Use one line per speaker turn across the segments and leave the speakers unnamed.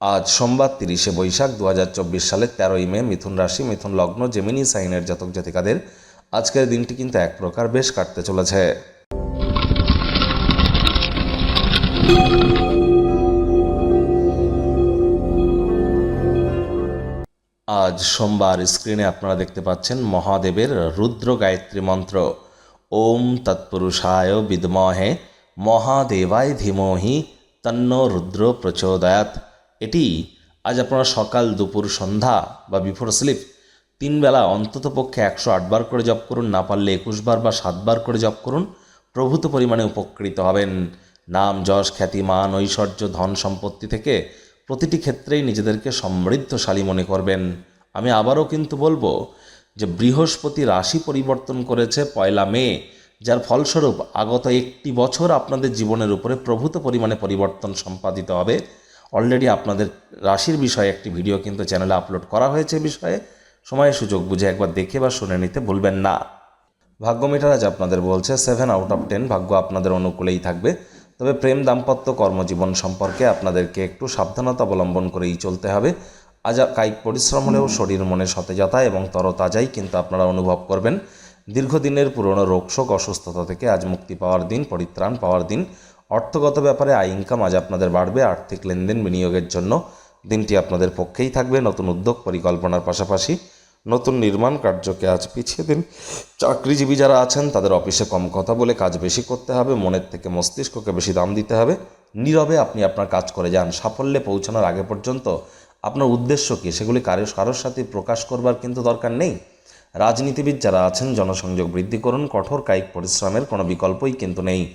আজ সোমবার তিরিশে বৈশাখ দু হাজার চব্বিশ সালের তেরোই মে মিথুন রাশি, মিথুন লগ্ন, জেমিনি, সাইনের জাতক জাতিকাদের আজকের দিনটি কিন্তু এক প্রকার বেশ কাটতে চলেছে। আজ সোমবার স্ক্রিনে আপনারা দেখতে পাচ্ছেন মহাদেবের রুদ্র গায়ত্রী মন্ত্র। ওম তৎপুরুষায় বিদ্মহে মহাদেবায় ধীমহি তন্ন রুদ্র প্রচোদয়াত এটি আজ আপনারা সকাল, দুপুর, সন্ধ্যা বা বিফোর স্লিপ তিন বেলা অন্তত পক্ষে একশো আটবার করে জপ করুন, না পারলে একুশবার বা সাতবার করে জপ করুন, প্রভূত পরিমাণে উপকৃত হবেন। নাম, যশ, খ্যাতি, মান, ঐশ্বর্য, ধন, সম্পত্তি থেকে প্রতিটি ক্ষেত্রেই নিজেদেরকে সমৃদ্ধশালী মনে করবেন। আমি আবারও কিন্তু বলব যে বৃহস্পতি রাশি পরিবর্তন করেছে পয়লা মে, যার ফলস্বরূপ আগত একটি বছর আপনাদের জীবনের উপরে প্রভূত পরিমাণে পরিবর্তন সম্পাদিত হবে। অলরেডি আপনাদের রাশির বিষয়ে একটি ভিডিও কিন্তু চ্যানেলে আপলোড করা হয়েছে বিষয়ে। সময় সুযোগ বুঝে একবার দেখে বা শুনে নিতে ভুলবেন না। ভাগ্য মিটার আজ আপনাদের বলছে সেভেন আউট অফ টেন ভাগ্য আপনাদের অনুকূলেই থাকবে। তবে প্রেম, দাম্পত্য, কর্মজীবন সম্পর্কে আপনাদেরকে একটু সাবধানতা অবলম্বন করেই চলতে হবে। আজ কায়িক পরিশ্রম হলেও শরীর মনে সতেজতা এবং তরতাজাই কিন্তু আপনারা অনুভব করবেন। দীর্ঘদিনের পুরনো রোগশোক অসুস্থতা থেকে আজ মুক্তি পাওয়ার দিন, পরিত্রাণ পাওয়ার দিন। অর্থগত ব্যাপারে আয় ইনকাম আজ আপনাদের বাড়বে, আর্থিক লেনদেন বিনিয়োগের জন্য। দিনটি আপনাদের পক্ষেই থাকবে, নতুন উদ্যোগ পরিকল্পনার পাশাপাশি নতুন নির্মাণ কার্যকে আজ পিছিয়ে দিন। চাকরিজীবী যারা আছেন, তাদের অফিসে কম কথা বলে কাজ বেশি করতে হবে, মনের থেকে মস্তিষ্ককে বেশি দাম দিতে হবে। নীরবে আপনি আপনার কাজ করে যান। সাফল্যে পৌঁছানোর আগে পর্যন্ত আপনার উদ্দেশ্য কী, সেগুলি কারও, কারোর সাথে প্রকাশ করবার কিন্তু দরকার নেই। রাজনীতিবিদ যারা আছেন, জনসংযোগ বৃদ্ধি করুন, কঠোর কায়িক পরিশ্রমের কোনো বিকল্পই কিন্তু নেই।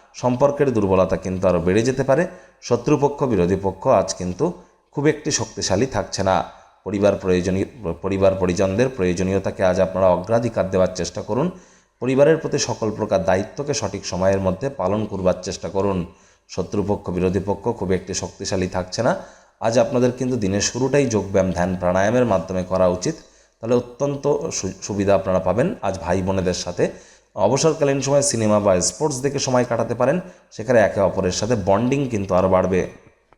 সম্পর্কের দুর্বলতা কিন্তু আরও বেড়ে যেতে পারে। শত্রুপক্ষ, বিরোধী পক্ষ আজ কিন্তু খুব একটি শক্তিশালী থাকছে না। পরিবার প্রয়োজনীয়, পরিবার পরিজনদের প্রয়োজনীয়তাকে আজ আপনারা অগ্রাধিকার দেওয়ার চেষ্টা করুন। পরিবারের প্রতি সকল প্রকার দায়িত্বকে সঠিক সময়ের মধ্যে পালন করবার চেষ্টা করুন। শত্রুপক্ষ, বিরোধী পক্ষ খুব একটি শক্তিশালী থাকছে না। আজ আপনাদের কিন্তু দিনের শুরুটাই যোগব্যায়াম, ধ্যান, প্রাণায়ামের মাধ্যমে করা উচিত। তাহলে অত্যন্ত সুবিধা আপনারা পাবেন। আজ ভাই বোনেদের সাথে অবসরকালীন সময় সিনেমা বা স্পোর্টস দেখে সময় কাটাতে পারেন। সেখানে একে অপরের সাথে বন্ডিং কিন্তু আরও বাড়বে।